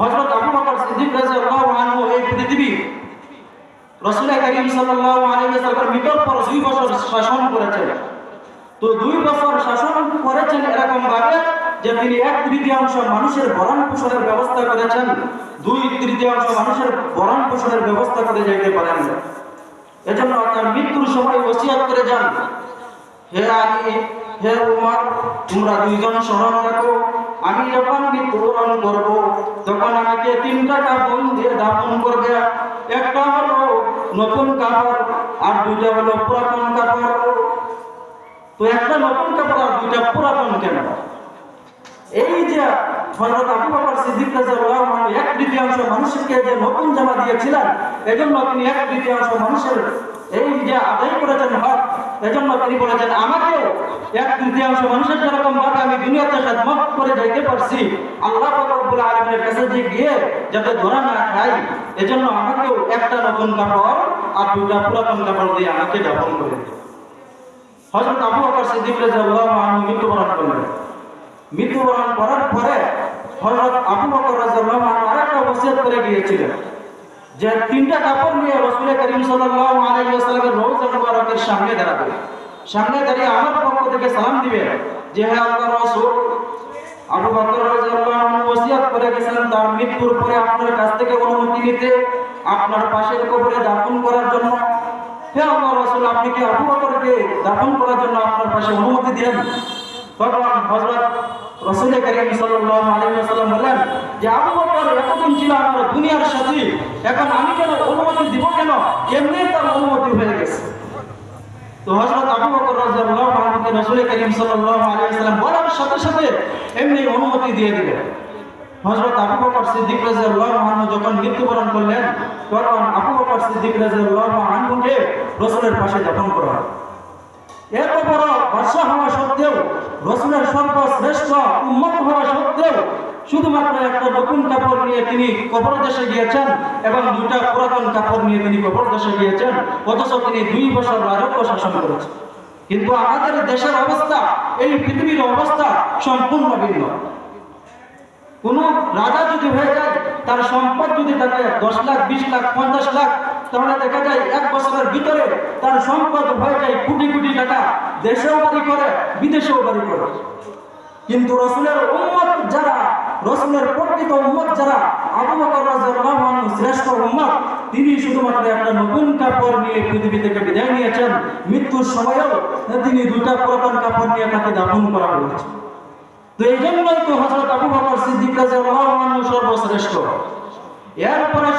হযরত আবু বকর সিদ্দিক রাদিয়াল্লাহু আনহু এই পৃথিবী রাসূল করিম সাল্লাল্লাহু আলাইহি ওয়াসাল্লামের মৃত্যুর দুই বছর শাসন করেছেন। তো দুই বছর শাসন করেছেন এরকম ভাবে যে তিনি এক তৃতীয়াংশ মানুষের ভরণ পোষণের ব্যবস্থা করেছেন, দুই তৃতীয়াংশ মানুষের ভরণ পোষণের ব্যবস্থা করে যাইতে পারেন। না এজন্য তার মৃত্যুর সময় ওসিয়াত করে যান। হে আলী, হে উমর, তোমরা দুইজন স্মরণ রাখো। তখন আমাকে তিনটা কাপড় দিয়ে দাফন করবে। একটা হলো নতুন কাপড় আর দুইটা হলো পুরাতন কাপড়। তো একটা নতুন কাপড় আর দুইটা পুরাতন কেন? এই যে হযরত আবু বকর সিদ্দিক রাদিয়াল্লাহু আনহু এক তৃতীয়াংশ মানুষকে যে নতুন জামা দিয়েছিলেন, এজন্য তিনি এক তৃতীয়াংশ মানুষের এই যে আদায় করেছেন হক, এজন্য তিনি বলেছেন, আমাকেও এক তৃতীয়াংশ মানুষের যেরকম ভাবে আমি দুনিয়াতে খেদমত করে যাইতে পারছি। আল্লাহ রব্বুল আলামিনের কাছে যে গিয়ে যাতে ধরা না খাই, এজন্য আমাকেও একটা নতুন কাপড় আর দুটা পুরাতন কাপড় দিয়ে আমাকে দাফন করে। দিন হযরত আবু বকর সিদ্দিক রাদিয়াল্লাহু আনহু মৃত্যুবরণ করলেন। মৃত্যুবরণ করার পরে হযরত আবু বকর রাদিয়াল্লাহু আনহু আরেকটা ওসিয়ত করে গিয়েছিলেন, যে তিনটা কাপড় নিয়ে রাসূল করিম সাল্লাল্লাহু আলাইহি ওয়াসাল্লামের রওজা মুবারকের সামনে দাঁড়াবে। সামনে দাঁড়িয়ে আমার পক্ষ থেকে সালাম দিবে যে, হে আল্লাহর রাসূল আবু বকর রাদিয়াল্লাহু আনহু ওসিয়ত করে গেছেন তার মৃত্যুর পরে আপনার কাছ থেকে অনুমতি নিতে, আপনার পাশের কবরে দাফন করার জন্য। হে আল্লাহর রাসূল, আপনি কি আবু বকরকে দাফন করার জন্য আপনার পাশে অনুমতি দিলেন? তখন হযরত রাসূল করিম সাল্লাল্লাহু আলাইহি ওয়াসাল্লাম বলেন যে, আবু বকর এতদিন ছিল আমার দুনিয়ার সাথী, এখন আমি কেন অনুমতি দিব কেন? এমনি তার অনুমতি হয়ে গেছে। তো হযরত আবু বকর রাদিয়াল্লাহু রাসূল করিম সাল্লাল্লাহু আলাইহি ওয়াসাল্লাম বলার সাথে সাথে এমনি অনুমতি দিয়ে দিলেন হযরত আবু বকর সিদ্দিক রাদিয়াল্লাহু আনহু যখন মৃত্যুবরণ করলেন, তখন আবু বকর সিদ্দিক রাদিয়াল্লাহু আনহুকে রাসূলের পাশে দাফন করা হয়। এত বড় হওয়া সত্ত্বেও, রসুলের সর্বশ্রেষ্ঠ উম্মত হওয়া সত্ত্বেও শুধুমাত্র একটা নতুন কাপড় নিয়ে তিনি কবর দেশে গিয়েছেন এবং দুটা পুরাতন কাপড় নিয়ে তিনি কবর দেশে গিয়েছেন, অথচ তিনি দুই বছর রাজত্ব শাসন করেছেন। কিন্তু আমাদের দেশের অবস্থা, এই পৃথিবীর অবস্থা সম্পূর্ণ ভিন্ন। কোন রাজা যদি হয়ে যায়, তার সম্পদ যদি থাকে দশ লাখ, বিশ লাখ, পঞ্চাশ লাখ, তাহলে দেখা যায় এক বছরের ভিতরে তার সম্পদ হয়ে যায় কোটি কোটি টাকা। দেশেও বাড়ি করে, বিদেশেও বাড়ি করে। কিন্তু রসুলের উম্মত যারা, রসুলের প্রকৃত উম্মত যারা, আবু বকর শ্রেষ্ঠ উম্মত তিনি শুধুমাত্র একটা নতুন কাপড় নিয়ে পৃথিবী থেকে বিদায় নিয়েছেন। মৃত্যুর সময়েও তিনি দুটা পুরাতন কাপড় নিয়ে তাকে দাপন করা হয়েছে। তো এই জন্যই তো হজরত আবু বকর সিদ্দিক রাদিয়াল্লাহু আনহু সর্বশ্রেষ্ঠ। এরপরে